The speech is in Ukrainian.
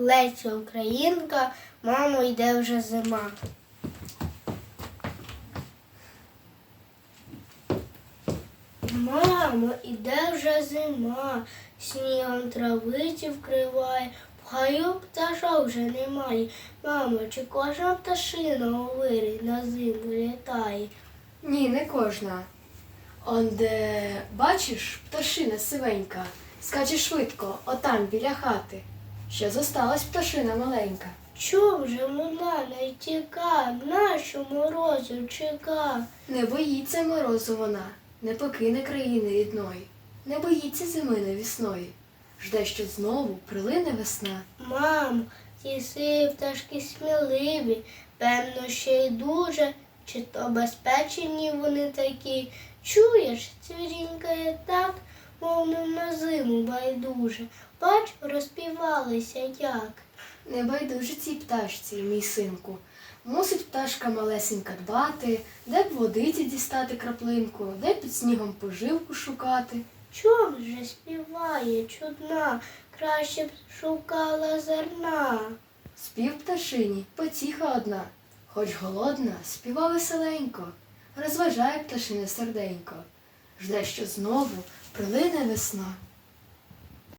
Леся Українка, мамо, йде вже зима. Мамо, іде вже зима, снігом травиці вкриває, в гаю пташок вже немає. Мамо, чи кожна пташина у вирі на зиму літає? Ні, не кожна. Он де бачиш, пташина сивенька, скаче швидко, отам біля хати. Ще зосталась пташина маленька. Чом же вона не тіка, нашу морозу чека? Не боїться морозу вона, не покине країни рідної, не боїться зими навісної. Жде, що знову прилине весна. Мамо, ті сиві пташки сміливі, певно, ще й дуже, чи то безпечені вони такі. Чуєш, цвірінькає так, мовно на зиму байдуже. Бач, розпівалися як. Не байдуже цій пташці, мій синку. Мусить пташка малесенька дбати, де б водиці дістати краплинку, де під снігом поживку шукати. Чом же співає чудна, краще б шукала зерна. Спів пташині, потіха одна, хоч голодна, співа веселенько, розважає пташине серденько. Жде, що знову прилине весна.